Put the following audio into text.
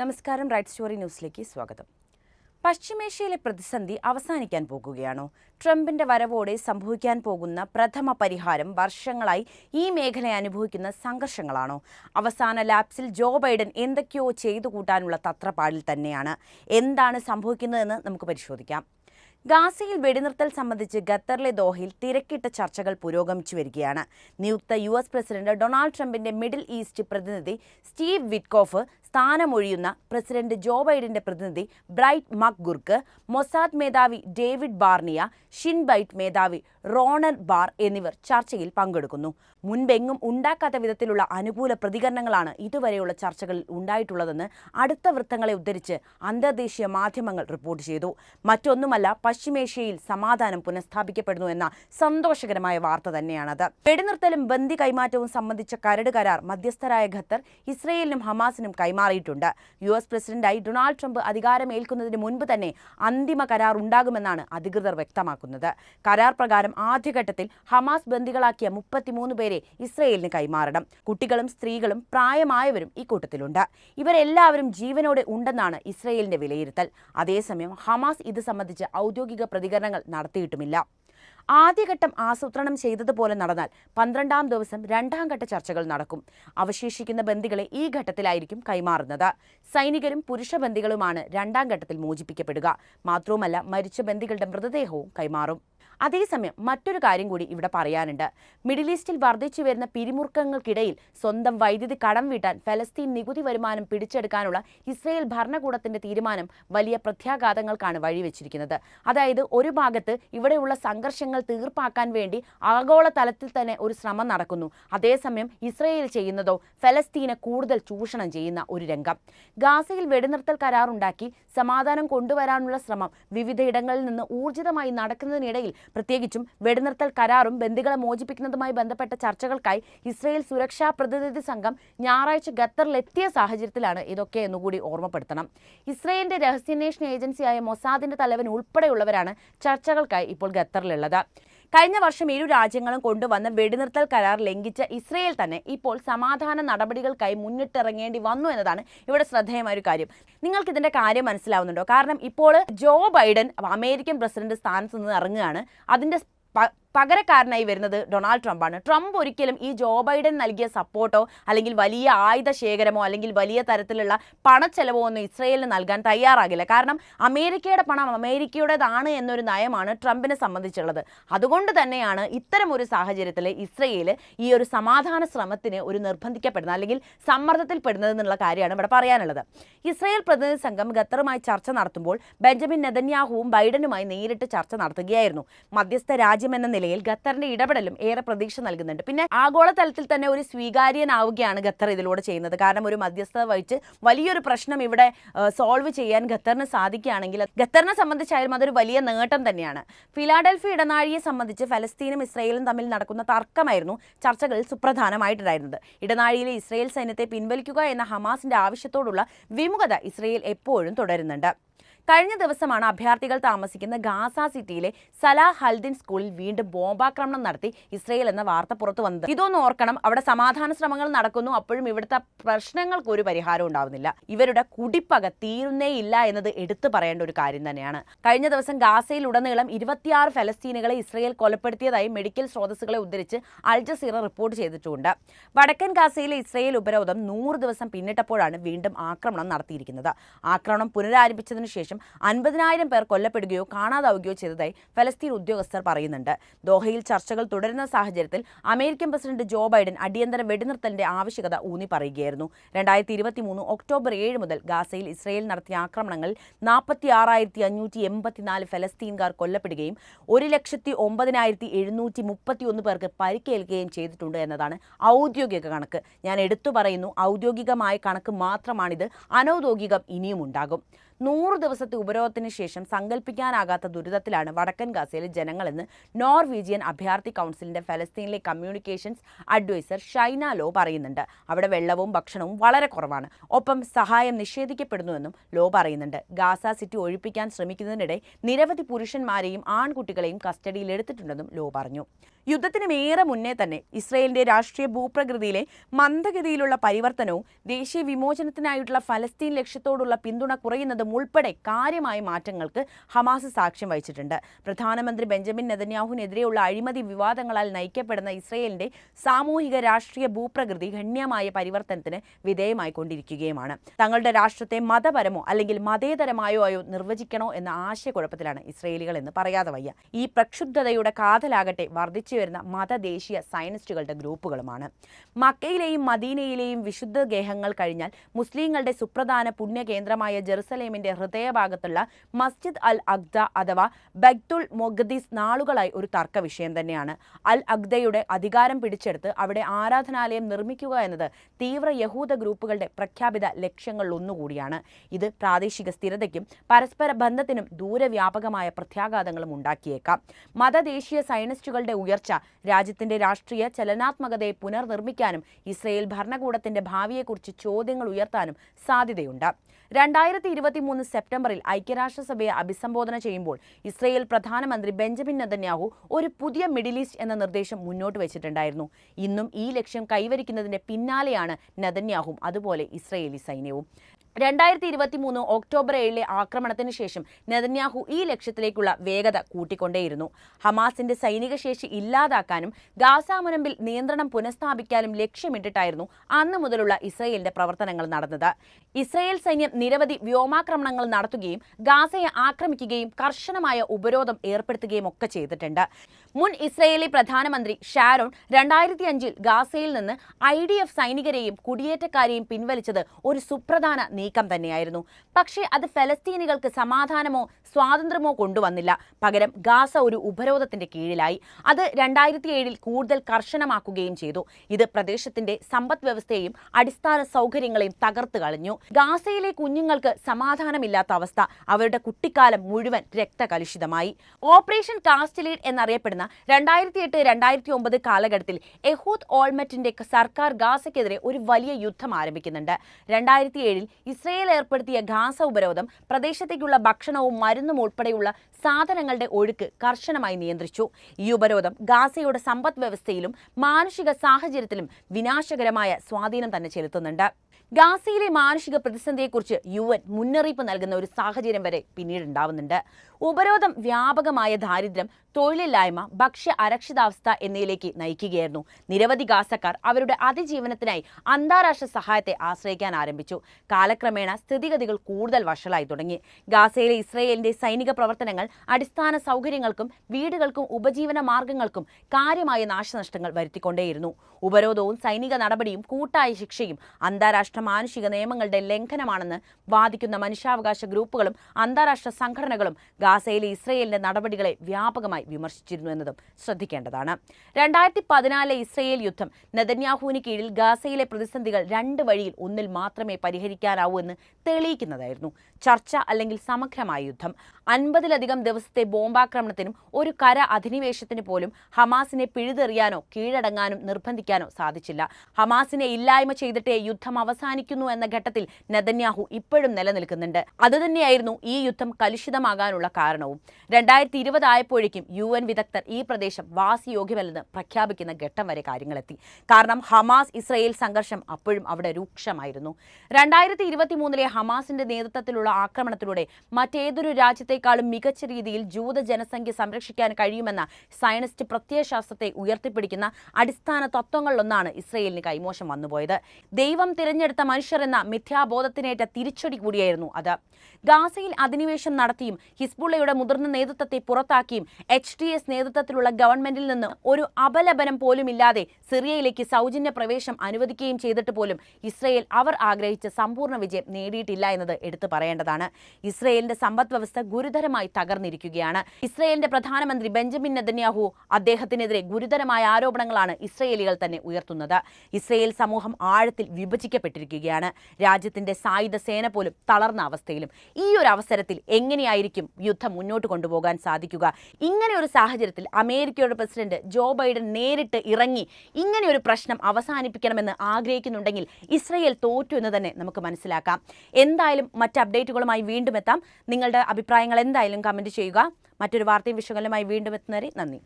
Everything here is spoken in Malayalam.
നമസ്കാരം റൈറ്റ് സ്റ്റോറി ന്യൂസിലേക്ക് സ്വാഗതം. പശ്ചിമേഷ്യയിലെ പ്രതിസന്ധി അവസാനിക്കാൻ പോകുകയാണോ? ട്രംപിന്റെ വരവോടെ സംഭവിക്കാൻ പോകുന്ന പ്രഥമ പരിഹാരം വർഷങ്ങളായി ഈ മേഖല അനുഭവിക്കുന്ന സംഘർഷങ്ങളാണോ? അവസാന ലാപ്സിൽ ജോ ബൈഡൻ എന്തൊക്കെയോ ചെയ്തു കൂട്ടാനുള്ള തത്രപ്പാടിൽ തന്നെയാണ്. എന്താണ് സംഭവിക്കുന്നതെന്ന് നമുക്ക് പരിശോധിക്കാം. ഗാസയിൽ വെടിനിർത്തൽ സംബന്ധിച്ച് ഖത്തറിലെ ദോഹയിൽ തിരക്കിട്ട ചർച്ചകൾ പുരോഗമിച്ചു വരികയാണ്. നിയുക്ത യു എസ് പ്രസിഡന്റ് ഡൊണാൾഡ് ട്രംപിന്റെ മിഡിൽ ഈസ്റ്റ് പ്രതിനിധി സ്റ്റീവ് വിറ്റ്കോഫ് സ്ഥാനമൊഴിയുന്ന പ്രസിഡന്റ് ജോ ബൈഡന്റെ പ്രതിനിധി ബ്രൈറ്റ് മക്ഗുർക്ക് മൊസാദ് മേധാവി ഡേവിഡ് ബാർണിയ ഷിൻബൈറ്റ് മേധാവി റോണർ ബാർ എന്നിവർ ചർച്ചയിൽ പങ്കെടുക്കുന്നു. മുൻപെങ്ങും ഉണ്ടാക്കാത്ത വിധത്തിലുള്ള അനുകൂല പ്രതികരണങ്ങളാണ് ഇതുവരെയുള്ള ചർച്ചകളിൽ ഉണ്ടായിട്ടുള്ളതെന്ന് അടുത്ത വൃത്തങ്ങളെ ഉദ്ധരിച്ച് അന്തർദേശീയ മാധ്യമങ്ങൾ റിപ്പോർട്ട് ചെയ്തു. മറ്റൊന്നുമല്ല പശ്ചിമേഷ്യയിൽ സമാധാനം പുനഃസ്ഥാപിക്കപ്പെടുന്നു എന്ന സന്തോഷകരമായ വാർത്ത തന്നെയാണത്. വെടിനിർത്തലും ബന്ദി കൈമാറ്റവും സംബന്ധിച്ച കരട് കരാർ മധ്യസ്ഥരായ ഖത്തർ ഇസ്രയേലിനും ഹമാസിനും കൈമാറിയിട്ടുണ്ട്. യു എസ് പ്രസിഡന്റായി ഡൊണാൾഡ് ട്രംപ് അധികാരമേൽക്കുന്നതിന് മുൻപ് തന്നെ അന്തിമ കരാർ ഉണ്ടാകുമെന്നാണ് അധികൃതർ വ്യക്തമാക്കുന്നത്. കരാർ പ്രകാരം ആദ്യഘട്ടത്തിൽ ഹമാസ് ബന്ദികളാക്കിയ മുപ്പത്തിമൂന്ന് പേരെ ഇസ്രയേലിന് കൈമാറണം. കുട്ടികളും സ്ത്രീകളും പ്രായമായവരും ഈ കൂട്ടത്തിലുണ്ട് ഇവരെല്ലാവരും ജീവനോടെ ഉണ്ടെന്നാണ് ഇസ്രയേലിന്റെ വിലയിരുത്തൽ. അതേസമയം ഹമാസ് ഇത് സംബന്ധിച്ച് ഔദ്യോഗിക പ്രതികരണങ്ങൾ നടത്തിയിട്ടുമില്ല. ആദ്യഘട്ടം ആസൂത്രണം ചെയ്തതുപോലെ നടന്നാൽ പന്ത്രണ്ടാം ദിവസം രണ്ടാം ഘട്ട ചർച്ചകൾ നടക്കും. അവശേഷിക്കുന്ന ബന്ദികളെ ഈ ഘട്ടത്തിലായിരിക്കും കൈമാറുന്നത്. സൈനികരും പുരുഷ ബന്ദികളുമാണ് രണ്ടാം ഘട്ടത്തിൽ മോചിപ്പിക്കപ്പെടുക. മാത്രവുമല്ല മരിച്ച ബന്ദികളുടെ മൃതദേഹവും കൈമാറും. അതേസമയം മറ്റൊരു കാര്യം കൂടി ഇവിടെ പറയാനുണ്ട്. മിഡിൽ ഈസ്റ്റിൽ വർദ്ധിച്ചു വരുന്ന പിരിമുറുക്കങ്ങൾക്കിടയിൽ സ്വന്തം വൈദ്യുതി കടം വീട്ടാൻ ഫലസ്തീൻ നികുതി വരുമാനം പിടിച്ചെടുക്കാനുള്ള ഇസ്രയേൽ ഭരണകൂടത്തിന്റെ തീരുമാനം വലിയ പ്രത്യാഘാതങ്ങൾക്കാണ് വഴിവെച്ചിരിക്കുന്നത്. അതായത് ഒരു ഭാഗത്ത് ഇവിടെയുള്ള സംഘർഷങ്ങൾ തീർപ്പാക്കാൻ വേണ്ടി ആഗോള തലത്തിൽ തന്നെ ഒരു ശ്രമം നടക്കുന്നു. അതേസമയം ഇസ്രയേൽ ചെയ്യുന്നതോ ഫലസ്തീനെ കൂടുതൽ ചൂഷണം ചെയ്യുന്ന ഒരു രംഗം. ഗാസയിൽ വെടിനിർത്തൽ കരാറുണ്ടാക്കി സമാധാനം കൊണ്ടുവരാനുള്ള ശ്രമം വിവിധയിടങ്ങളിൽ നിന്ന് ഊർജിതമായി നടക്കുന്നതിനിടയിൽ പ്രത്യേകിച്ചും വെടിനിർത്തൽ കരാറും ബന്ദികളെ മോചിപ്പിക്കുന്നതുമായി ബന്ധപ്പെട്ട ചർച്ചകൾക്കായി ഇസ്രയേൽ സുരക്ഷാ പ്രതിനിധി സംഘം ഞായറാഴ്ച ഖത്തറിലെത്തിയ സാഹചര്യത്തിലാണ് ഇതൊക്കെ എന്നുകൂടി ഓർമ്മപ്പെടുത്തണം. ഇസ്രയേലിന്റെ രഹസ്യാന്വേഷണ ഏജൻസിയായ മൊസാദിന്റെ തലവൻ ഉൾപ്പെടെയുള്ളവരാണ് ചർച്ചകൾക്കായി ഇപ്പോൾ ഖത്തറിലുള്ളത്. കഴിഞ്ഞ വർഷം ഇരു രാജ്യങ്ങളും കൊണ്ടുവന്ന വെടിനിർത്തൽ കരാർ ലംഘിച്ച ഇസ്രയേൽ തന്നെ ഇപ്പോൾ സമാധാന നടപടികൾക്കായി മുന്നിട്ടിറങ്ങേണ്ടി വന്നു എന്നതാണ് ഇവിടെ ശ്രദ്ധേയമായ ഒരു കാര്യം. നിങ്ങൾക്ക് ഇതിന്റെ കാര്യം മനസ്സിലാവുന്നുണ്ടോ? കാരണം ഇപ്പോൾ ജോ ബൈഡൻ അമേരിക്കൻ പ്രസിഡന്റ് സ്ഥാനത്ത് നിന്ന് ഇറങ്ങുകയാണ്. അതിന്റെ പകരക്കാരനായി വരുന്നത് ഡൊണാൾഡ് ട്രംപാണ്. ട്രംപ് ഒരിക്കലും ഈ ജോ ബൈഡൻ നൽകിയ സപ്പോർട്ടോ അല്ലെങ്കിൽ വലിയ ആയുധ ശേഖരമോ അല്ലെങ്കിൽ വലിയ തരത്തിലുള്ള പണച്ചെലവോ ഒന്നും ഇസ്രയേലിന് നൽകാൻ തയ്യാറാകില്ല. കാരണം അമേരിക്കയുടെ പണം അമേരിക്കയുടേതാണ് എന്നൊരു നയമാണ് ട്രംപിനെ സംബന്ധിച്ചുള്ളത്. അതുകൊണ്ട് തന്നെയാണ് ഇത്തരം ഒരു സാഹചര്യത്തിൽ ഇസ്രയേൽ ഈ ഒരു സമാധാന ശ്രമത്തിന് ഒരു നിർബന്ധിക്കപ്പെടുന്നത് അല്ലെങ്കിൽ സമ്മർദ്ദത്തിൽപ്പെടുന്നത് എന്നുള്ള കാര്യമാണ് ഇവിടെ പറയാനുള്ളത്. ഇസ്രയേൽ പ്രതിനിധി സംഘം ഖത്തറുമായി ചർച്ച നടത്തുമ്പോൾ ബെഞ്ചമിൻ നെതന്യാഹുവും ബൈഡനുമായി നേരിട്ട് ചർച്ച നടത്തുകയായിരുന്നു. മധ്യസ്ഥ രാജ്യമെന്ന നിലയിൽ ഖത്തറിന്റെ ഇടപെടലും ഏറെ പ്രതീക്ഷ നൽകുന്നുണ്ട്. പിന്നെ ആഗോളതലത്തിൽ തന്നെ ഒരു സ്വീകാര്യനാവുകയാണ് ഖത്തർ ഇതിലൂടെ ചെയ്യുന്നത്. കാരണം ഒരു മധ്യസ്ഥത വഹിച്ച് വലിയൊരു പ്രശ്നം ഇവിടെ സോൾവ് ചെയ്യാൻ ഖത്തറിന് സാധിക്കുകയാണെങ്കിൽ ഖത്തറിനെ സംബന്ധിച്ചായാലും അതൊരു വലിയ നേട്ടം തന്നെയാണ്. ഫിലാഡൽഫി ഇടനാഴിയെ സംബന്ധിച്ച് ഫലസ്തീനും ഇസ്രയേലും തമ്മിൽ നടക്കുന്ന തർക്കമായിരുന്നു ചർച്ചകളിൽ സുപ്രധാനമായിട്ടുണ്ടായിരുന്നത്. ഇടനാഴിയിലെ ഇസ്രയേൽ സൈന്യത്തെ പിൻവലിക്കുക എന്ന ഹമാസിന്റെ ആവശ്യത്തോടുള്ള വിമുഖത ഇസ്രയേൽ എപ്പോഴും തുടരുന്നുണ്ട്. കഴിഞ്ഞ ദിവസമാണ് അഭയാർത്ഥികൾ താമസിക്കുന്ന ഗാസ സിറ്റിയിലെ സലാ ഹൽദിൻ സ്കൂളിൽ വീണ്ടും ബോംബാക്രമണം നടത്തി ഇസ്രയേൽ എന്ന വാർത്ത പുറത്തു വന്നത്. ഇതൊന്ന് ഓർക്കണം. അവിടെ സമാധാന ശ്രമങ്ങൾ നടക്കുന്നു. അപ്പോഴും ഇവിടുത്തെ പ്രശ്നങ്ങൾക്ക് ഒരു പരിഹാരം ഉണ്ടാവുന്നില്ല. ഇവരുടെ കുടിപ്പക തീരുന്നേ ഇല്ല എന്നത് എടുത്തു പറയേണ്ട ഒരു കാര്യം തന്നെയാണ്. കഴിഞ്ഞ ദിവസം ഗാസയിൽ ഉടനീളം ഇരുപത്തിയാറ് ഫലസ്തീനുകളെ ഇസ്രയേൽ കൊലപ്പെടുത്തിയതായി മെഡിക്കൽ സ്രോതസ്സുകളെ ഉദ്ധരിച്ച് അൽ ജസീറ റിപ്പോർട്ട് ചെയ്തിട്ടുണ്ട്. വടക്കൻ ഗാസയിലെ ഇസ്രയേൽ ഉപരോധം നൂറ് ദിവസം പിന്നിട്ടപ്പോഴാണ് വീണ്ടും ആക്രമണം നടത്തിയിരിക്കുന്നത്. ആക്രമണം പുനരാരംഭിച്ചതിനു ശേഷം അൻപതിനായിരം പേർ കൊല്ലപ്പെടുകയോ കാണാതാവുകയോ ചെയ്തതായി ഫലസ്തീൻ ഉദ്യോഗസ്ഥർ പറയുന്നുണ്ട്. ദോഹയിൽ ചർച്ചകൾ തുടരുന്ന സാഹചര്യത്തിൽ അമേരിക്കൻ പ്രസിഡന്റ് ജോ ബൈഡൻ അടിയന്തര വെടിനിർത്തലിന്റെ ആവശ്യകത ഊന്നി പറയുകയായിരുന്നു. രണ്ടായിരത്തി ഇരുപത്തി മൂന്ന് ഒക്ടോബർ ഏഴ് മുതൽ ഗാസയിൽ ഇസ്രയേൽ നടത്തിയ ആക്രമണങ്ങളിൽ നാൽപ്പത്തി ആറായിരത്തി അഞ്ഞൂറ്റി എൺപത്തിനാല് ഫലസ്തീൻകാർ കൊല്ലപ്പെടുകയും ഒരു ലക്ഷത്തി ഒമ്പതിനായിരത്തി എഴുന്നൂറ്റി മുപ്പത്തി ഒന്ന് പേർക്ക് പരിക്കേൽക്കുകയും ചെയ്തിട്ടുണ്ട് എന്നതാണ് ഔദ്യോഗിക കണക്ക്. ഞാൻ എടുത്തു പറയുന്നു ഔദ്യോഗികമായ കണക്ക് മാത്രമാണിത്. അനൗദ്യോഗികം ഇനിയും ഉണ്ടാകും നൂറ് ദിവസത്തെ ഉപരോധത്തിന് ശേഷം സങ്കല്പിക്കാനാകാത്ത ദുരിതത്തിലാണ് വടക്കൻ ഗാസയിലെ ജനങ്ങളെന്ന് നോർവീജിയൻ അഭയാർത്ഥി കൗൺസിലിന്റെ ഫലസ്തീനിലെ കമ്മ്യൂണിക്കേഷൻസ് അഡ്വൈസർ ഷൈന ലോ പറയുന്നുണ്ട്. അവിടെ വെള്ളവും ഭക്ഷണവും വളരെ കുറവാണ്. ഒപ്പം സഹായം നിഷേധിക്കപ്പെടുന്നുവെന്നും ലോ പറയുന്നുണ്ട്. ഗാസ സിറ്റി ഒഴിപ്പിക്കാൻ ശ്രമിക്കുന്നതിനിടെ നിരവധി പുരുഷന്മാരെയും ആൺകുട്ടികളെയും കസ്റ്റഡിയിലെടുത്തിട്ടുണ്ടെന്നും ലോ പറഞ്ഞു. യുദ്ധത്തിനും ഏറെ മുന്നേ തന്നെ ഇസ്രയേലിന്റെ രാഷ്ട്രീയ ഭൂപ്രകൃതിയിലെ മന്ദഗതിയിലുള്ള പരിവർത്തനവും ദേശീയ വിമോചനത്തിനായിട്ടുള്ള ഫലസ്തീൻ ലക്ഷ്യത്തോടുള്ള പിന്തുണ കുറയുന്നതും ഉൾപ്പെടെ കാര്യമായ മാറ്റങ്ങൾക്ക് ഹമാസ് സാക്ഷ്യം വഹിച്ചിട്ടുണ്ട്. പ്രധാനമന്ത്രി ബെഞ്ചമിൻ നെതന്യാഹുവിനെതിരെയുള്ള അഴിമതി വിവാദങ്ങളാൽ നയിക്കപ്പെടുന്ന ഇസ്രയേലിന്റെ സാമൂഹിക രാഷ്ട്രീയ ഭൂപ്രകൃതി ഗണ്യമായ പരിവർത്തനത്തിന് വിധേയമായി കൊണ്ടിരിക്കുകയുമാണ്. തങ്ങളുടെ രാഷ്ട്രത്തെ മതപരമോ അല്ലെങ്കിൽ മതേതരമായോ ആയോ നിർവചിക്കണോ എന്ന ആശയക്കുഴപ്പത്തിലാണ് ഇസ്രയേലികൾ എന്ന് പറയാതെ വയ്യ. ഈ പ്രക്ഷുബ്ധതയുടെ കാതലാകട്ടെ വർദ്ധിച്ചു വരുന്ന മതദേശീയ സയനിസ്റ്റുകളുടെ ഗ്രൂപ്പുകളുമാണ്. മക്കയിലെയും മദീനയിലെയും വിശുദ്ധ ഗേഹങ്ങൾ കഴിഞ്ഞാൽ മുസ്ലിങ്ങളുടെ സുപ്രധാന പുണ്യകേന്ദ്രമായ ജെറുസലേമിന്റെ ഹൃദയഭാഗത്തുള്ള മസ്ജിദ് അൽ അഗ്ദ അഥവാ ബഗ്തുൽ മൊഗദീസ് നാളുകളായി ഒരു തർക്ക വിഷയം തന്നെയാണ്. അൽ അഗ്ദയുടെ അധികാരം പിടിച്ചെടുത്ത് അവിടെ ആരാധനാലയം നിർമ്മിക്കുക എന്നത് തീവ്ര യഹൂദ ഗ്രൂപ്പുകളുടെ പ്രഖ്യാപിത ലക്ഷ്യങ്ങളിൽ ഒന്നുകൂടിയാണ്. ഇത് പ്രാദേശിക സ്ഥിരതയ്ക്കും പരസ്പര ബന്ധത്തിനും ദൂരവ്യാപകമായ പ്രത്യാഘാതങ്ങളും ഉണ്ടാക്കിയേക്കാം. മതദേശീയ സയനിസ്റ്റുകളുടെ ഉയർച്ച രാജ്യത്തിന്റെ രാഷ്ട്രീയ ചലനാത്മകതയെ പുനർനിർമ്മിക്കാനും ഇസ്രയേൽ ഭരണകൂടത്തിന്റെ ഭാവിയെക്കുറിച്ച് ചോദ്യങ്ങൾ ഉയർത്താനും സാധ്യതയുണ്ട്. രണ്ടായിരത്തി ഇരുപത്തി മൂന്ന് സെപ്റ്റംബറിൽ ഐക്യരാഷ്ട്രസഭയെ അഭിസംബോധന ചെയ്യുമ്പോൾ ഇസ്രയേൽ പ്രധാനമന്ത്രി ബെഞ്ചമിൻ നെതന്യാഹു ഒരു പുതിയ മിഡിൽ ഈസ്റ്റ് എന്ന നിർദ്ദേശം മുന്നോട്ട് വെച്ചിട്ടുണ്ടായിരുന്നു. ഇന്നും ഈ ലക്ഷ്യം കൈവരിക്കുന്നതിന്റെ പിന്നാലെയാണ് നെതന്യാഹും അതുപോലെ ഇസ്രയേലി സൈന്യവും. രണ്ടായിരത്തി ഇരുപത്തി മൂന്ന് ഒക്ടോബർ ഏഴിലെ ആക്രമണത്തിന് ശേഷം നെതന്യാഹു ഈ ലക്ഷ്യത്തിലേക്കുള്ള വേഗത കൂട്ടിക്കൊണ്ടേയിരുന്നു. ഹമാസിന്റെ സൈനിക ശേഷി ഇല്ലാതാക്കാനും ഗാസ മുനമ്പിൽ നിയന്ത്രണം പുനഃസ്ഥാപിക്കാനും ലക്ഷ്യമിട്ടിട്ടായിരുന്നു അന്ന് മുതലുള്ള ഇസ്രയേലിന്റെ പ്രവർത്തനങ്ങൾ നടന്നത്. ഇസ്രയേൽ സൈന്യം നിരവധി വ്യോമാക്രമണങ്ങൾ നടത്തുകയും ഗാസയെ ആക്രമിക്കുകയും കർശനമായ ഉപരോധം ഏർപ്പെടുത്തുകയും ഒക്കെ ചെയ്തിട്ടുണ്ട്. മുൻ ഇസ്രയേലി പ്രധാനമന്ത്രി ഷാരോൺ രണ്ടായിരത്തി അഞ്ചിൽ ഗാസയിൽ നിന്ന് ഐ ഡി എഫ് സൈനികരെയും കുടിയേറ്റക്കാരെയും പിൻവലിച്ചത് ഒരു സുപ്രധാന തന്നെയായിരുന്നു. പക്ഷേ അത് ഫലസ്തീനികൾക്ക് സമാധാനമോ സ്വാതന്ത്ര്യമോ കൊണ്ടുവന്നില്ല. പകരം ഗാസ ഒരു ഉപരോധത്തിന്റെ കീഴിലായി. അത് രണ്ടായിരത്തി ഏഴിൽ കൂടുതൽ കർശനമാക്കുകയും ചെയ്തു. ഇത് പ്രദേശത്തിന്റെ സമ്പദ് വ്യവസ്ഥയെയും അടിസ്ഥാന സൗകര്യങ്ങളെയും തകർത്തു കളഞ്ഞു. ഗാസയിലെ കുഞ്ഞുങ്ങൾക്ക് സമാധാനമില്ലാത്ത അവസ്ഥ അവരുടെ കുട്ടിക്കാലം മുഴുവൻ രക്തകലുഷിതമായി. ഓപ്പറേഷൻ കാസ്റ്റ് ലീഡ് എന്നറിയപ്പെടുന്ന രണ്ടായിരത്തി എട്ട് രണ്ടായിരത്തി ഒമ്പത് കാലഘട്ടത്തിൽ എഹൂദ് ഓൾമെറ്റിന്റെ സർക്കാർ ഗാസയ്ക്കെതിരെ ഒരു വലിയ യുദ്ധം ആരംഭിക്കുന്നുണ്ട്. രണ്ടായിരത്തി ഏഴിൽ ഇസ്രയേൽ ഏർപ്പെടുത്തിയ ഗാസ ഉപരോധം പ്രദേശത്തേക്കുള്ള ഭക്ഷണവും മരുന്നും ഉൾപ്പെടെയുള്ള സാധനങ്ങളുടെ ഒഴുക്ക് കർശനമായി നിയന്ത്രിച്ചു. ഈ ഉപരോധം ഗാസയുടെ സമ്പദ് വ്യവസ്ഥയിലും മാനുഷിക സാഹചര്യത്തിലും വിനാശകരമായ സ്വാധീനം തന്നെ ചെലുത്തുന്നുണ്ട്. ഗാസയിലെ മാനുഷിക പ്രതിസന്ധിയെക്കുറിച്ച് യു എൻ മുന്നറിയിപ്പ് നൽകുന്ന ഒരു സാഹചര്യം വരെ പിന്നീട് ഉണ്ടാവുന്നുണ്ട് ഉപരോധം വ്യാപകമായ ദാരിദ്ര്യം തൊഴിലില്ലായ്മ ഭക്ഷ്യ അരക്ഷിതാവസ്ഥ എന്നിവയിലേക്ക് നയിക്കുകയായിരുന്നു. നിരവധി ഗാസക്കാർ അവരുടെ അതിജീവനത്തിനായി അന്താരാഷ്ട്ര സഹായത്തെ ആശ്രയിക്കാൻ ആരംഭിച്ചു. കാലക്രമേണ സ്ഥിതിഗതികൾ കൂടുതൽ വഷളായി തുടങ്ങി. ഗാസയിലെ ഇസ്രയേലിന്റെ സൈനിക പ്രവർത്തനങ്ങൾ അടിസ്ഥാന സൗകര്യങ്ങൾക്കും വീടുകൾക്കും ഉപജീവന മാർഗങ്ങൾക്കും കാര്യമായ നാശനഷ്ടങ്ങൾ വരുത്തിക്കൊണ്ടേയിരുന്നു. ഉപരോധവും സൈനിക നടപടിയും കൂട്ടായ ശിക്ഷയും അന്താരാഷ്ട്ര മാനുഷിക നിയമങ്ങളുടെ ലംഘനമാണെന്ന് വാദിക്കുന്ന മനുഷ്യാവകാശ ഗ്രൂപ്പുകളും അന്താരാഷ്ട്ര സംഘടനകളും ഗാസയിലെ ഇസ്രയേലിന്റെ നടപടികളെ വ്യാപകമായി വിമർശിച്ചിരുന്നു എന്നതും ശ്രദ്ധിക്കേണ്ടതാണ്. രണ്ടായിരത്തി പതിനാലിലെ ഇസ്രയേൽ യുദ്ധം നെതന്യാഹുവിന് കീഴിൽ ഗാസയിലെ പ്രതിസന്ധികൾ രണ്ട് വഴിയിൽ ഒന്നിൽ മാത്രമേ പരിഹരിക്കാനാവൂ എന്ന് തെളിയിക്കുന്നതായിരുന്നു. ചർച്ച അല്ലെങ്കിൽ സമഗ്രമായ യുദ്ധം. അൻപതിലധികം ദിവസത്തെ ബോംബാക്രമണത്തിനും ഒരു കര അധിനിവേശത്തിന് പോലും ഹമാസിനെ പിഴുതെറിയാനോ കീഴടങ്ങാനോ നിർബന്ധിക്കാനോ സാധിച്ചില്ല. ഹമാസിനെ ഇല്ലായ്മ ചെയ്തിട്ടേ യുദ്ധം അവസാനിക്കുന്നു എന്ന ഘട്ടത്തിൽ നെതന്യാഹു ഇപ്പോഴും നിലനിൽക്കുന്നുണ്ട്. അതുതന്നെയായിരുന്നു ഈ യുദ്ധം കലുഷിതമാകാനുള്ള കാരണവും. രണ്ടായിരത്തി ഇരുപത് ആയപ്പോഴേക്കും യു എൻ വിദഗ്ധർ ഈ പ്രദേശം വാസിയോഗ്യമല്ലെന്ന് പ്രഖ്യാപിക്കുന്ന ഘട്ടം വരെ കാര്യങ്ങളെത്തി. കാരണം ഹമാസ് ഇസ്രയേൽ സംഘർഷം അപ്പോഴും അവിടെ രൂക്ഷമായിരുന്നു. രണ്ടായിരത്തി ഇരുപത്തി മൂന്നിലെ ഹമാസിന്റെ നേതൃത്വത്തിലുള്ള ആക്രമണത്തിലൂടെ മറ്റേതൊരു രാജ്യത്തെക്കാളും മികച്ച രീതിയിൽ ജൂത ജനസംഖ്യ സംരക്ഷിക്കാൻ കഴിയുമെന്ന സയനിസ്റ്റ് പ്രത്യയശാസ്ത്രത്തെ ഉയർത്തിപ്പിടിക്കുന്ന അടിസ്ഥാന തത്വങ്ങളിലൊന്നാണ് ഇസ്രയേലിന് കൈമോശം വന്നുപോയത്. ദൈവം തിരഞ്ഞെടുത്ത മനുഷ്യർ എന്ന മിഥ്യാബോധത്തിനേറ്റ തിരിച്ചടി കൂടിയായിരുന്നു അത്. ഗാസയിൽ അധിനിവേശം നടത്തിയും ഹിസ്ബുള്ളയുടെ മുതിർന്ന നേതൃത്വത്തെ പുറത്താക്കിയും എച്ച് ഡി എസ് നേതൃത്വത്തിലുള്ള ഗവൺമെന്റിൽ നിന്ന് ഒരു അപലപനം പോലുമില്ലാതെ സിറിയയിലേക്ക് സൗജന്യ പ്രവേശം അനുവദിക്കുകയും ചെയ്തിട്ട് പോലും ഇസ്രയേൽ അവർ ആഗ്രഹിച്ച സമ്പൂർണ വിജയം നേടിയിട്ടില്ല എന്നത് എടുത്തു പറയേണ്ടതാണ്. ഇസ്രയേലിന്റെ സമ്പദ് വ്യവസ്ഥ ഗുരുതരമായി തകർന്നിരിക്കുകയാണ്. ഇസ്രയേലിന്റെ പ്രധാനമന്ത്രി ബെഞ്ചമിൻ നെതന്യാഹു അദ്ദേഹത്തിനെതിരെ ഗുരുതരമായ ആരോപണങ്ങളാണ് ഇസ്രയേലികൾ തന്നെ ഉയർത്തുന്നത്. ഇസ്രയേൽ സമൂഹം ആഴത്തിൽ വിഭജിക്കപ്പെട്ടിരിക്കുകയാണ്. രാജ്യത്തിന്റെ സായുധ സേന പോലും തളർന്ന അവസ്ഥയിലും. ഈ ഒരു അവസരത്തിൽ എങ്ങനെയായിരിക്കും യുദ്ധം മുന്നോട്ട് കൊണ്ടുപോകാൻ സാധിക്കുക? ഇങ്ങനെ ഒരു സാഹചര്യത്തിൽ അമേരിക്കയുടെ പ്രസിഡന്റ് ജോ ബൈഡൻ നേരിട്ട് ഇറങ്ങി ഇങ്ങനെ ഒരു പ്രശ്നം അവസാനിപ്പിക്കണമെന്ന് ആഗ്രഹിക്കുന്നുണ്ടെങ്കിൽ ഇസ്രയേൽ തോറ്റു എന്ന് തന്നെ നമുക്ക് മനസ്സിലാക്കാം. എന്തായാലും മറ്റ് അപ്ഡേറ്റുകളുമായി വീണ്ടും എത്താം. നിങ്ങളുടെ അഭിപ്രായങ്ങൾ എന്തായാലും കമന്റ് ചെയ്യുക. മറ്റൊരു വാർത്തയും വിഷയങ്ങളുമായി വീണ്ടും എത്തുന്നവരെ നന്ദി.